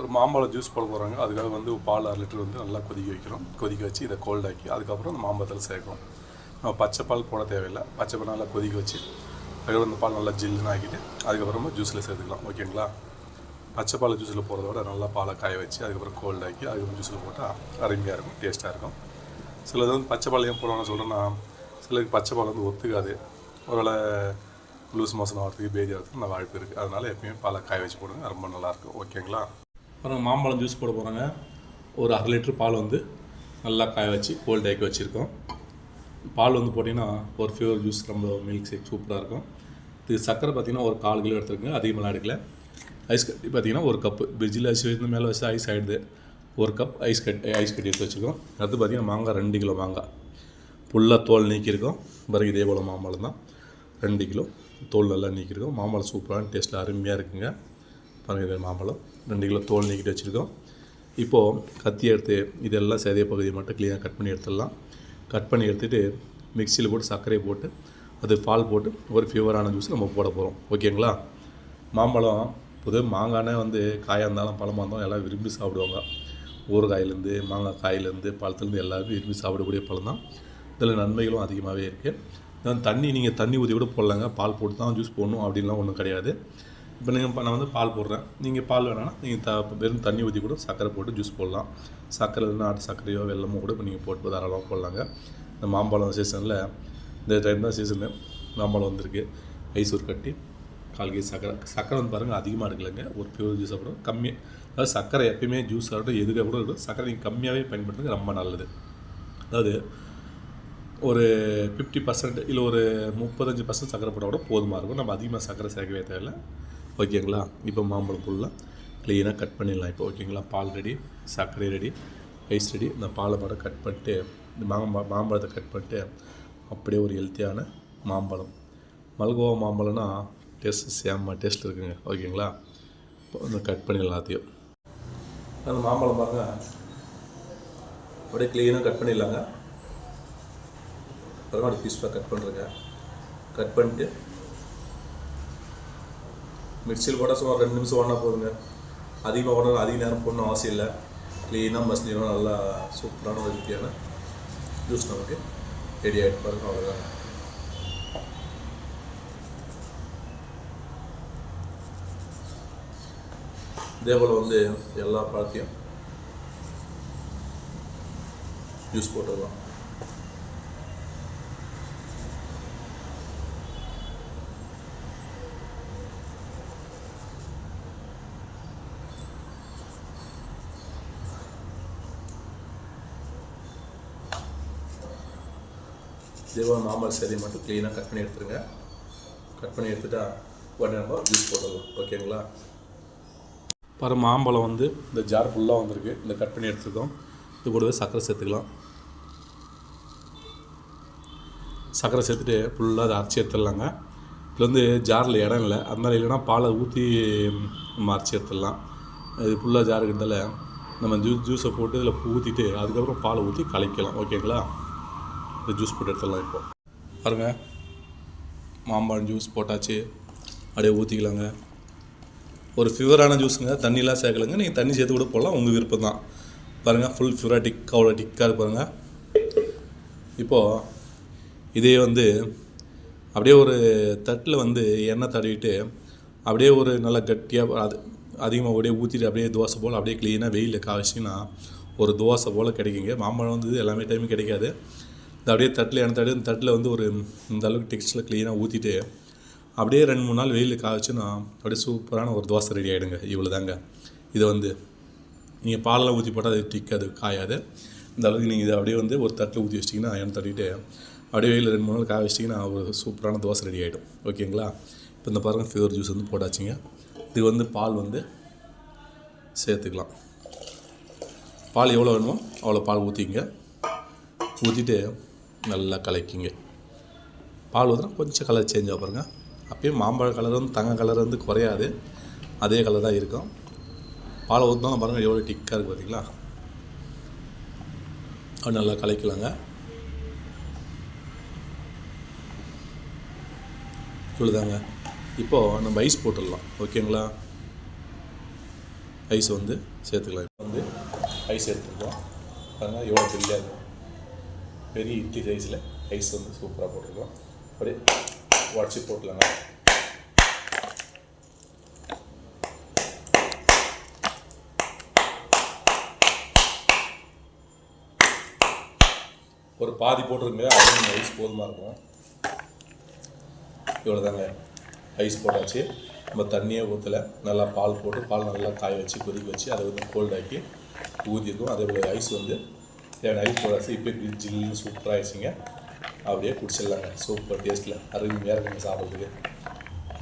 ஒரு மாம்பழம் ஜூஸ் போட போகிறாங்க அதுக்காக வந்து பால் அரை லிட்டர் வந்து நல்லா கொதிக்க வைக்கிறோம். கொதிக்க வச்சு இதை கோல்டாக்கி அதுக்கப்புறம் அந்த மாம்பழத்தில் சேர்க்குறோம். நம்ம பச்சை பால் போட தேவையில்லை. பச்சை பால் நல்லா கொதிக்க வச்சு அதுக்கப்புறம் அந்த பால் நல்லா ஜில்லுன்னு ஆக்கிட்டு அதுக்கப்புறமா ஜூஸில் சேர்த்துக்கலாம். ஓகேங்களா பச்சை பால் ஜூஸில் போகிறத விட நல்லா பாலை காய வச்சு அதுக்கப்புறம் கோல்டாக்கி அதுக்கப்புறம் ஜூஸில் போட்டால் அருமையாக இருக்கும் டேஸ்ட்டாக இருக்கும். சிலது வந்து பச்சை பால் ஏன் போடுவாங்கன்னு சொல்கிறேன்னா சிலருக்கு பச்சை பால் வந்து ஒத்துக்காது. ஒருவேளை லூஸ் மோசன் ஆகிறதுக்கு பேதி ஆகிறதுக்கு நான் வாய்ப்பு இருக்குது அதனால் எப்பயுமே பாலை காய வச்சு போடுங்க. ரொம்ப நல்லாயிருக்கும் ஓகேங்களா அப்புறம் மாம்பழம் ஜூஸ் போட போகிறாங்க ஒரு அரை லிட்டர் பால் வந்து நல்லா காய வச்சு கோல்ட் ஆக்கி வச்சுருக்கோம். பால் வந்து போட்டிங்கன்னா ஒரு ஃபியூர் ஜூஸ் ரொம்ப மில்க் ஷேக் சூப்பராக இருக்கும். இது சக்கரை பார்த்தீங்கன்னா ஒரு கால் கிலோ எடுத்துருங்க அதிகமாக எடுக்கல. ஐஸ் கட்டி பார்த்தீங்கன்னா ஒரு கப்பு பிரிட்ஜில் ஐஸ் வச்சு மேலே வச்சு ஐஸ் ஆகிடுது ஒரு கப் ஐஸ் கட்டி ஐஸ் கட்டி எடுத்து வச்சுருக்கோம். அடுத்து பார்த்தீங்கன்னா மாங்காய் ரெண்டு கிலோ மாங்காய். ஃபுல்லாக தோல் நீக்கியிருக்கோம். பிறகு இதே போல் மாம்பழம் தான். ரெண்டு கிலோ. தோல் நல்லா நீக்கியிருக்கோம். மாம்பழம் சூப்பரான டேஸ்ட்டில் அருமையாக இருக்குங்க. பாருங்கள் இதே மாம்பழம். ரெண்டு கிலோ தோல் நீக்கிட்டு வச்சுருக்கோம். இப்போது கத்தி எடுத்து இதெல்லாம் சேதிய பகுதியை மட்டும் க்ளீனாக கட் பண்ணி எடுத்துடலாம். கட் பண்ணி எடுத்துகிட்டு மிக்சியில் போட்டு சர்க்கரையை போட்டு அது பால் போட்டு ஒரு ஃபியூவரான ஜூஸ் நம்ம போட போகிறோம் ஓகேங்களா மாம்பழம் புது மாங்கானே வந்து காயாக இருந்தாலும் பழமாக இருந்தாலும் எல்லாம் விரும்பி சாப்பிடுவாங்க. ஊறுகாயிலேருந்து மாங்காய் காயிலேருந்து பழத்துலேருந்து எல்லாருமே விரும்பி சாப்பிடக்கூடிய பழம் தான். இதில் நன்மைகளும் அதிகமாகவே இருக்குது தண்ணி நீங்கள் தண்ணி ஊற்றி கூட போடலாங்க. பால் போட்டு தான் ஜூஸ் போடணும் அப்படின்லாம் ஒன்றும் கிடையாது. இப்போ நீங்கள் நான் வந்து பால் போடுறேன். நீங்கள் பால் வேணாம்னா நீங்கள் த வெறும் தண்ணி ஊற்றி கூட சர்க்கரை போட்டு ஜூஸ் போடலாம். சர்க்கரை இல்லைன்னா ஆட்டு சர்க்கரையோ வெல்லமோ கூட இப்போ நீங்கள் போட்டு தாராளமாக போடலாங்க. இந்த மாம்பழம் சீசனில் இந்த டைம் தான் சீசனு மாம்பழம் வந்திருக்கு. ஐசூர் கட்டி கால் கேஜி சர்க்கரை. சர்க்கரை வந்து பாருங்கள் அதிகமாக எடுக்கலைங்க. ஒரு பியூர் ஜூஸ் அப்புறம் கம்மி. அதாவது சர்க்கரை எப்பயுமே ஜூஸ் ஆகட்டும் எதுக்காக கூட இருக்கும் சர்க்கரை நீங்கள் கம்மியாகவே பயன்படுத்துங்க ரொம்ப நல்லது. அதாவது ஒரு ஃபிஃப்டி பர்சன்ட் இல்லை ஒரு முப்பத்தஞ்சு பர்சன்ட் சக்கரை போட்டால் கூட போதுமாக இருக்கும். நம்ம அதிகமாக சக்கரை சேர்க்கவே தேவையில்லை. ஓகேங்களா? இப்போ மாம்பழம் ஃபுல்லாக க்ளீனாக கட் பண்ணிடலாம். இப்போ ஓகேங்களா? பால் ரெடி சர்க்கரை ரெடி ஐஸ் ரெடி இந்த பாலை மட்டும் கட் பண்ணிட்டு இந்த மாம்பழ மாம்பழத்தை கட் பண்ணிட்டு அப்படியே ஒரு ஹெல்த்தியான மாம்பழம். மல்கோவா மாம்பழம்னா டேஸ்ட் சேம டேஸ்ட் இருக்குங்க. ஓகேங்களா? இப்போ வந்து கட் பண்ணிடலாம் எல்லாத்தையும். அந்த மாம்பழம் பாருங்க. அப்படியே க்ளீனாக கட் பண்ணிடலாங்க. பரவாயில்ல பீஸ்ஃபாக கட் பண்ணுறேங்க கட் பண்ணிட்டு மிக்சியில் போட்டால் சும்மா ரெண்டு நிமிஷம் ஓடனா போதுங்க. அதிகமாக ஓடணும் அதிக நேரம் போடணும் அவசியம் இல்லை. க்ளீனாக மசினிடும் நல்லா சூப்பரான ஒரு ஹெல்த்தியான ஜூஸ் நமக்கு ரெடி ஆகிட்டு பாருங்க. அவ்வளோதான் இதே போல் வந்து எல்லா பழத்தையும் ஜூஸ் போட்டுடலாம். இதேவோ நார்மல் சரி மட்டும் க்ளீனாக கட் பண்ணி எடுத்துருங்க. கட் பண்ணி எடுத்துட்டா உடனே நம்ம ஜூஸ் போட்டுடலாம். ஓகேங்களா பாரு மாம்பழம் வந்து இந்த ஜார் ஃபுல்லாக வந்திருக்கு. இந்த கட் பண்ணி எடுத்துருக்கோம். இது கூடவே சர்க்கரை சேர்த்துக்கலாம். சர்க்கரை சேர்த்துட்டு ஃபுல்லாக அதை அரைச்சி எடுத்துடலாங்க. இதில் வந்து ஜாரில் இடம் இல்லை. அதனால் இல்லைன்னா பாலை ஊற்றி நம்ம அரைச்சி எடுத்துடலாம். இது ஃபுல்லாக ஜார் இருக்கிறதால நம்ம ஜூஸ் ஜூஸை போட்டு இதில் ஊற்றிட்டு அதுக்கப்புறம் பாலை ஊற்றி கலக்கலாம். ஓகேங்களா இந்த ஜூஸ் போட்டு எடுத்துடலாம் இப்போ. பாருங்க. மாம்பழம் ஜூஸ் போட்டாச்சு. அப்படியே ஊற்றிக்கலாங்க ஒரு ஃபீவரான ஜூஸுங்க தண்ணிலாம் சேர்க்கலங்க. நீங்கள் தண்ணி சேர்த்து கூட போடலாம். உங்கள் விருப்பம் தான். பாருங்கள் ஃபுல் ஃபியூராக டிக் அவ்வளோ டிக்காக இருப்பாருங்க இப்போது இதே வந்து அப்படியே ஒரு தட்டில் வந்து எண்ணெய் தடவிட்டு அப்படியே ஒரு நல்லா கட்டியாக அது அதிகமாக அப்படியே ஊற்றிட்டு அப்படியே தோசை போல் அப்படியே க்ளீனாக வெயிலில் காய்ச்சிங்கன்னா ஒரு தோசை போல் கிடைக்குங்க. மாம்பழம் வந்து எல்லாமே டைமும் கிடைக்காது. அப்படியே தட்டில் எண்ணெய் தட்டு தட்டில் வந்து ஒரு இந்த அளவுக்கு டெக்ஸ்டில் க்ளீனாக ஊற்றிட்டு அப்படியே ரெண்டு மூணு நாள் வெயிலில் காய்ச்சுன்னா அப்படியே சூப்பரான ஒரு தோசை ரெடி ஆகிடுங்க இவ்வளோ தாங்க இதை வந்து நீங்கள் பாலெலாம் ஊற்றி போட்டால் அது டிக்காது காயாது. இந்த அளவுக்கு நீங்கள் இதை அப்படியே வந்து ஒரு தட்டில் ஊற்றி வச்சிட்டிங்கன்னா எண்ணெய் தட்டிட்டு அப்படியே வெயில் ரெண்டு மூணு நாள் காய வச்சிட்டிங்கன்னா ஒரு சூப்பரான தோசை ரெடி ஆகிடும் ஓகேங்களா? இப்போ இந்த பாருங்கள் ஃபியூர் ஜூஸ் வந்து போட்டாச்சுங்க. இது வந்து பால் வந்து சேர்த்துக்கலாம். பால் எவ்வளோ வேணுமோ அவ்வளோ பால் ஊற்றிங்க ஊற்றிட்டு நல்லா கலக்கிங்க. பால் ஊற்றினா கொஞ்சம் கலர் சேஞ்ச் ஆகும் பாருங்க. அப்பயும் மாம்பழ கலர் வந்து தங்க கலர் வந்து குறையாது. அதே கலர் தான் இருக்கும். பால் ஊற்றினாலும் பாருங்கள் எவ்வளோ டிக்காக இருக்குது பார்த்தீங்களா அது நல்லா கலக்கலாங்க. இவ்வளோதாங்க இப்போது நம்ம ஐஸ் போட்டுடலாம். ஓகேங்களா? ஐஸ் வந்து சேர்த்துக்கலாம். இப்போ வந்து ஐஸ் எடுத்துக்கலாம் பாருங்கள் எவ்வளோ தெரியாது பெரிய இட்லி சைஸில் ஐஸ் வந்து சூப்பராக போட்டிருக்கோம். அப்படியே உடச்சி போட்டுலாங்க ஒரு பாதி போட்டிருங்க அது ஐஸ் போதுமாக இருக்கும். இவ்வளோ தாங்க ஐஸ் போட்டாச்சு. நம்ம தண்ணியே ஊற்றலை நல்லா பால் போட்டு பால் நல்லா காய வச்சு கொதிக்க வச்சு அதை வந்து கோல்டாக்கி ஊற்றிருக்கோம் அதே போல் ஐஸ் வந்து தேவையான ஐஸ் போடாச்சு இப்போ ஜில்லுன்னு சூப்பராக ஆயிடுச்சுங்க அப்படியே குடிச்சிடலாங்க. சூப்பர் டேஸ்ட்டில் அருமையாக இருக்குங்க சாப்பிட்றதுக்கு.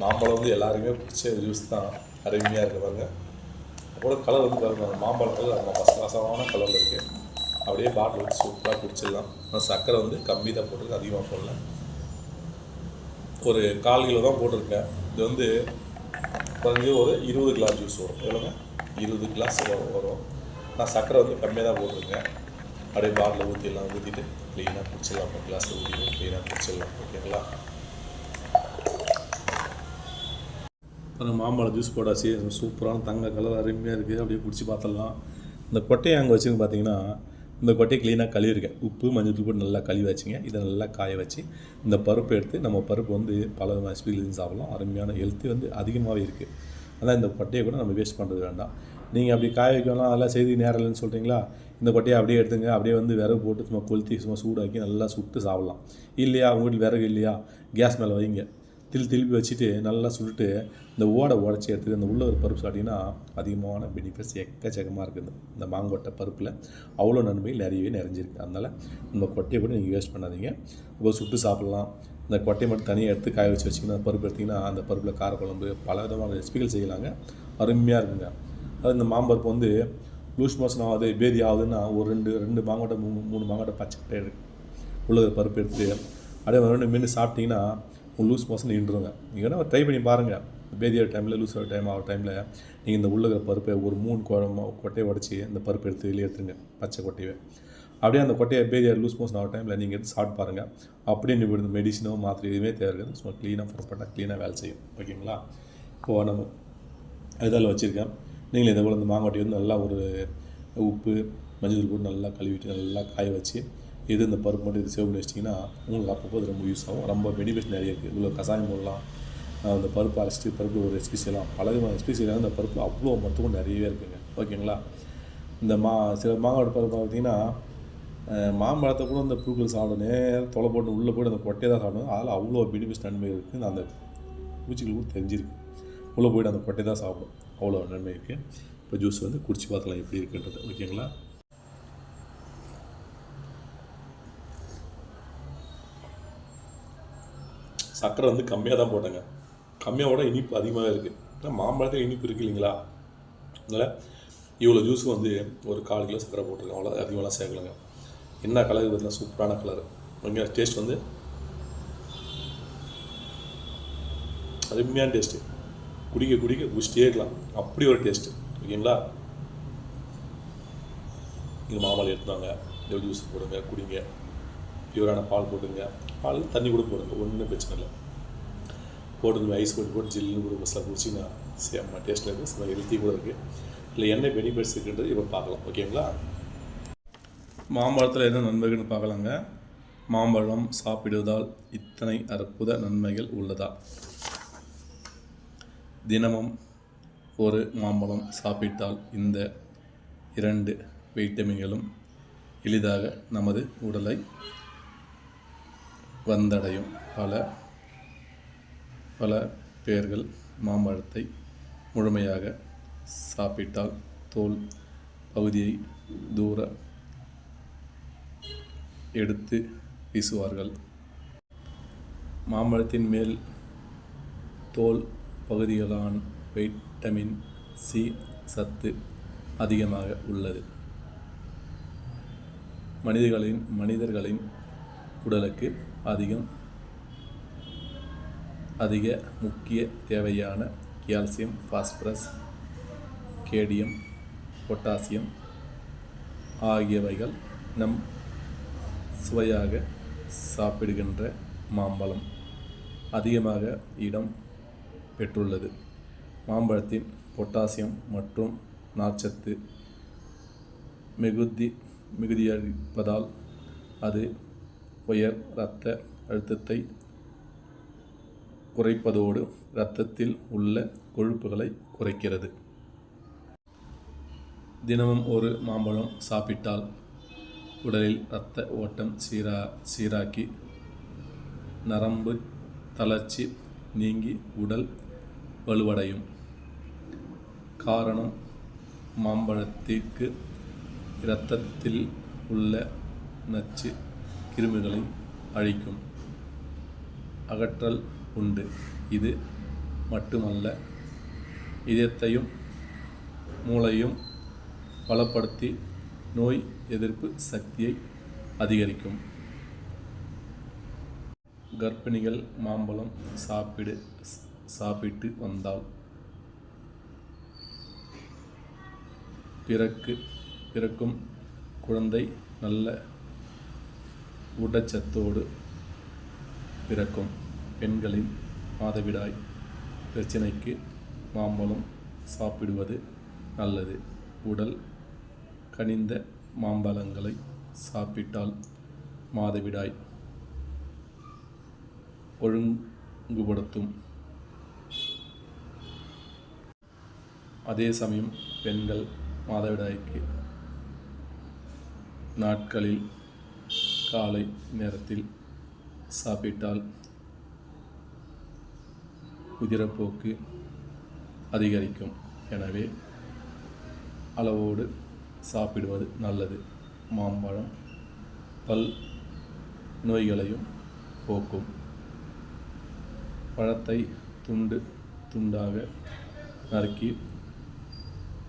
மாம்பழம் வந்து எல்லாருமே பிடிச்ச ஜூஸ் தான். அருமையாக இருக்கு பாருங்க. கூட கலர் வந்து பாருங்க. மாம்பழத்தில் மாம்பழம் கலர் நம்ம ஃபஸ்ட் கலரில் இருக்குது அப்படியே பாட்டில் வந்து சூப்பராக குடிச்சிடலாம். ஆனால் சர்க்கரை வந்து கம்மி தான் போட்டிருக்கு. அதிகமாக போடல. ஒரு கால் கிலோ தான் போட்டிருக்கேன். இது வந்து குறைஞ்சி ஒரு இருபது கிளாஸ் ஜூஸ் வரும். எவ்வளோங்க? இருபது கிளாஸ் வரும். வரும் நான் சர்க்கரை வந்து கம்மியாக தான் போட்டிருக்கேன். அப்படியே பாட்டில் ஊற்றிடலாம் ஊற்றிட்டு க்ளீனாக பிடிச்சிடலாம் ஒரு கிளாஸில் ஊற்றிட்டு க்ளீனாக பிடிச்சிடலாம் ஓகேங்களா அப்புறம் மாம்பழம் ஜூஸ் போட்டாச்சு. சூப்பரான தங்க கலர் அருமையாக இருக்குது அப்படியே பிடிச்சி பார்த்துடலாம். இந்த கொட்டையை அங்கே வச்சுருந்து பார்த்தீங்கன்னா இந்த கொட்டையை க்ளீனாக கழுவிருக்கேன் உப்பு மஞ்சள் தூள் போட்டு நல்லா கழுவி வச்சுங்க. இதை நல்லா காய வச்சு இந்த பருப்பு எடுத்து நம்ம பருப்பு வந்து பல விதமான ஸ்பீக்கில் சாப்பிடலாம். அருமையான ஹெல்த்து வந்து அதிகமாகவே இருக்குது அதான் இந்த கொட்டையை கூட நம்ம வேஸ்ட் பண்ணுறது வேண்டாம். நீங்கள் அப்படி காய வைக்கணும் அதெல்லாம் செய்தி நேரம் இல்லைன்னு சொல்கிறீங்களா இந்த கொட்டையை அப்படியே எடுத்துங்க அப்படியே வந்து விறகு போட்டு சும்மா கொளுத்தி சும்மா சூடாக்கி நல்லா சுட்டு சாப்பிட்லாம். இல்லையா? உங்கள் வீட்டில் விறகு இல்லையா? கேஸ் மேலே வைங்க. தில் திருப்பி வச்சுட்டு நல்லா சுட்டுட்டு இந்த ஓடை உடச்சி எடுத்துகிட்டு அந்த உள்ள ஒரு பருப்பு சாப்பிட்டிங்கன்னா அதிகமான பெனிஃபிட்ஸ் எக்கச்சக்கமாக இருக்குது. இந்த மாங்கொட்டை பருப்பில் அவ்வளோ நன்மை நிறையவே நிறைஞ்சிருக்கு. அதனால் நம்ம கொட்டையை கூட நீங்கள் வேஸ்ட் பண்ணாதீங்க. இப்போ சுட்டு சாப்பிட்லாம். இந்த கொட்டையை மட்டும் தனியாக எடுத்து காய வச்சு வச்சிங்கன்னா பருப்பு எடுத்திங்கன்னா அந்த பருப்பில் காரக்குழம்பு பல விதமான ரெசிபிகள் செய்யலாங்க. அருமையாக இருக்குங்க. அது இந்த மாம்பருப்பு வந்து லூஸ் மோஷன் ஆகுது பேதி ஆகுதுன்னா ஒரு ரெண்டு ரெண்டு மாங்கொட்டை மூணு மூணு மாங்கொட்டை பச்சை உள்ளது பருப்பு எடுத்து. அப்படியே ரெண்டு மீன் சாப்பிட்டீங்கன்னா உங்கள் லூஸ் மோஷன் நின்றுங்க நீங்கள் வேணால் ட்ரை பண்ணி பாருங்கள் பேதியார் டைமில் லூஸ் ஆகிற டைம் ஆகிற டைமில் நீங்கள் இந்த உள்ளகிற பருப்பை ஒரு மூணு கொட்டையை உடச்சி இந்த பருப்பு எடுத்து வெளியே எடுத்துருங்க. பச்சை கொட்டையை. அப்படியே அந்த கொட்டையை பேதியார் லூஸ் மோஷன் ஆகிற டைமில் நீங்கள் எடுத்து சாப்பிட்டு பாருங்கள் அப்படியே நீங்கள் மெடிசனோ மாத்திரை எதுவுமே தேவை இருக்காது. சும்மா க்ளீனாக பரப்பட்டால் க்ளீனாக வேலை செய்யும். ஓகேங்களா? இப்போது நம்ம இதில் வச்சுருக்கேன். நீங்களும் இதே போல் இந்த மாங்காட்டி வந்து நல்லா ஒரு உப்பு மஞ்சள் தூள் போட்டு நல்லா கழுவிட்டு நல்லா காய வச்சு இது இந்த பருப்பு மட்டும் இது சேவ் பண்ணி வச்சிட்டிங்கன்னா உங்களுக்கு அப்பப்போ அது ரொம்ப யூஸ் ஆகும். ரொம்ப பெனிஃபிட் நிறைய இருக்குது இவ்வளோ கசாயம் போடலாம். அந்த பருப்பு அரைச்சிட்டு பருப்பு ஒரு ரெசிபி செய்யலாம். பல விதமான ரெசிபி செய்யலாம். அந்த பருப்பு அவ்வளோ மருத்துவம் நிறையவே இருக்குங்க. ஓகேங்களா? இந்த மா சில மாங்காய் பருப்பு பார்த்தீங்கன்னா மாம்பழத்தை கூட அந்த புழுக்கள் சாப்பிடும் நேரம் தொலை போட்டு உள்ளே போய்ட்டு அந்த கொட்டையை தான் சாப்பிடும் அதில் அவ்வளோ பெனிஃபிட்ஸ் நன்மை இருக்குது அந்த பூச்சிகள் கூட தெரிஞ்சிருக்கு. உள்ளே போய்ட்டு அந்த கொட்டையை தான் சாப்பிடும். அவ்வளோ நன்மை இருக்குது இப்போ ஜூஸ் வந்து குடிச்சு பார்க்கலாம் எப்படி இருக்குன்றது. ஓகேங்களா? சர்க்கரை வந்து கம்மியாக தான் போட்டேங்க. கம்மியாக விட இனிப்பு அதிகமாக இருக்குது ஏன்னா மாம்பழத்தில் இனிப்பு இருக்கு இல்லைங்களா? அதனால் இவ்வளோ ஜூஸ் வந்து ஒரு கால் கிலோ சர்க்கரை போட்டிருக்கேன். அவ்வளோ அதிகமாக சேர்க்கலங்க. என்ன கலர் பார்த்தீங்கன்னா சூப்பரான கலர் ஓகே டேஸ்ட் வந்து அருமையான டேஸ்ட்டு குடிக்க குடிக்க குடிச்சிட்டே இருக்கலாம். அப்படி ஒரு டேஸ்ட்டு ஓகேங்களா? இங்கே மாமலை எடுத்துவாங்க. இந்த ஜூஸ் போடுங்க குடிங்க. பியூரான பால் போட்டுங்க பால் தண்ணி கூட போடுங்க ஒன்றும் பிரச்சனை இல்லை. போட்டு ஐஸ் போட்டு போட்டு ஜில்லுன்னு கூட பஸ்ஸில் குடிச்சிங்கன்னா சேம் டேஸ்ட்டில் இருக்குது செம்ம ஹெல்த்தி கூட இருக்குது இல்லை என்ன பெனிஃபிட்ஸ் இருக்குன்றது இப்போ பார்க்கலாம். ஓகேங்களா? மாம்பழத்தில் என்ன நன்மைகள்னு பார்க்கலாங்க. மாம்பழம் சாப்பிடுவதால் இத்தனை அற்புத நன்மைகள் உள்ளதா? தினமும் ஒரு மாம்பழம் சாப்பிட்டால் இந்த இரண்டு வைட்டமின்களும் எளிதாக நமது உடலை வந்தடையும். பல பல பேர்கள் மாம்பழத்தை முழுமையாக சாப்பிட்டால் தோல் பகுதியை தூர எடுத்து வீசுவார்கள். மாம்பழத்தின் மேல் தோல் பகுதிகளான வைட்டமின் சி சத்து அதிகமாக உள்ளது. மனிதர்களின் மனிதர்களின் உடலுக்கு அதிகம் அதிக முக்கிய தேவையான கால்சியம் பாஸ்பரஸ் கேடியம் பொட்டாசியம் ஆகியவைகள் நம் சுவையாக சாப்பிடுகின்ற மாம்பழம். அதிகமாக இடம் பெற்றுள்ளது. மாம்பழத்தின் பொட்டாசியம் மற்றும் நார்ச்சத்து மிகுதி மிகுதியளிப்பதால் அது உயர் இரத்த அழுத்தத்தை குறைப்பதோடு இரத்தத்தில் உள்ள கொழுப்புகளை குறைக்கிறது. தினமும் ஒரு மாம்பழம் சாப்பிட்டால் உடலில் இரத்த ஓட்டம் சீரா சீராக்கி நரம்பு தளர்ச்சி நீங்கி உடல் வலுவடையும். காரணம் மாம்பழத்திற்கு இரத்தத்தில் உள்ள நச்சு கிருமிகளை அழிக்கும். அகற்றல் உண்டு. இது மட்டுமல்ல இதயத்தையும் மூளையும் பலப்படுத்தி நோய் எதிர்ப்பு சக்தியை அதிகரிக்கும். கர்ப்பிணிகள் மாம்பழம் சாப்பிடு சாப்பிட்டு வந்தால் பிறக்கு பிறக்கும் குழந்தை நல்ல ஊட்டச்சத்தோடு பிறக்கும். பெண்களின் மாதவிடாய் பிரச்சனைக்கு மாம்பழம் சாப்பிடுவது நல்லது. உடல் கனிந்த மாம்பழங்களை சாப்பிட்டால் மாதவிடாய் ஒழுங்குபடுத்தும். அதே சமயம் பெண்கள் மாதவிடாய்க்கு நாட்களில் காலை நேரத்தில் சாப்பிட்டால் உதிரப்போக்கு அதிகரிக்கும். எனவே அளவோடு சாப்பிடுவது நல்லது. மாம்பழம் பல் நோய்களையும் போக்கும். பழத்தை துண்டு துண்டாக நறுக்கி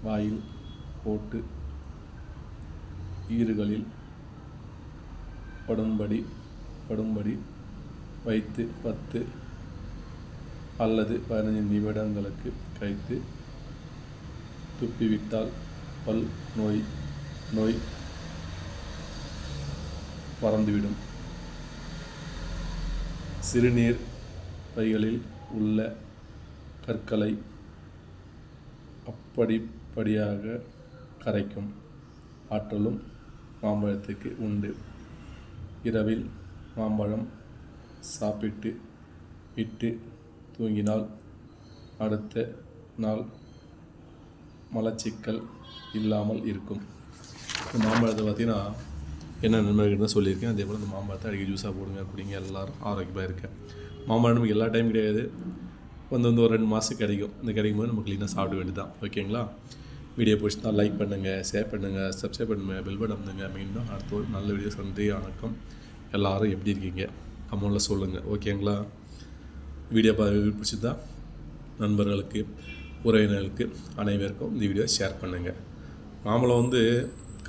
வாயில் போட்டு ஈறுகளில் படும்படி படும்படி வைத்து பத்து அல்லது பதினைந்து நிமிடங்களுக்கு கழித்து துப்பிவிட்டால் பல் நோய் நோய் பறந்துவிடும். சிறுநீர் பைகளில் உள்ள கற்களை அப்படி படிப்படியாக கரைக்கும் ஆற்றலும் மாம்பழத்துக்கு உண்டு. இரவில் மாம்பழம் சாப்பிட்டு விட்டு தூங்கினால் அடுத்த நாள் மலச்சிக்கல் இல்லாமல் இருக்கும். இந்த மாம்பழத்தை பார்த்தீங்கன்னா என்ன நன்மைகள்னு சொல்லியிருக்கேன். அதே போல் இந்த மாம்பழத்தை அடிக்கடி ஜூஸாக போடுங்க குடிங்க எல்லோரும் ஆரோக்கியமாக இருக்கேன் மாம்பழம் நமக்கு எல்லா டைம் கிடையாது. வந்து வந்து ஒரு ரெண்டு மாதம் கிடைக்கும். இந்த கிடைக்கும் போது நம்ம க்ளீனாக சாப்பிட வேண்டியதான் ஓகேங்களா வீடியோ பிடிச்சிருந்தால் லைக் பண்ணுங்கள் ஷேர் பண்ணுங்கள் சப்ஸ்கிரைப் பண்ணுங்கள் பெல் பட்டன் பண்ணுங்க மீண்டும் அடுத்த ஒரு நல்ல வீடியோ நன்றி வணக்கம். எல்லோரும் எப்படி இருக்கீங்க? அமௌண்ட்டில் சொல்லுங்கள் ஓகேங்களா வீடியோ பார்த்து பிடிச்சிருந்தா நண்பர்களுக்கு உறவினர்களுக்கு அனைவருக்கும் இந்த வீடியோ ஷேர் பண்ணுங்கள் மாம்பழம் வந்து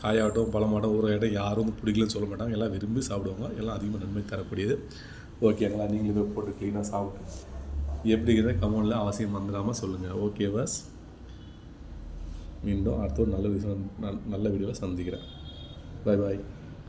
காயாகட்டும் பழமாகட்டும் ஊறாகட்டும் யாரும் வந்து பிடிக்கலன்னு சொல்ல மாட்டாங்க. எல்லாம் விரும்பி சாப்பிடுவாங்க. எல்லாம் அதிகமாக நன்மை தரக்கூடியது. ஓகேங்களா நீங்களும் போய் போட்டு க்ளீனாக சாப்பிட்டு எப்படிங்கிறத கமெண்டில் அவசியம் வந்துடாமல் சொல்லுங்கள் ஓகே பஸ் மீண்டும் அடுத்த ஒரு நல்ல விஷயம் நல்ல வீடியோவில் சந்திக்கிறேன். Bye bye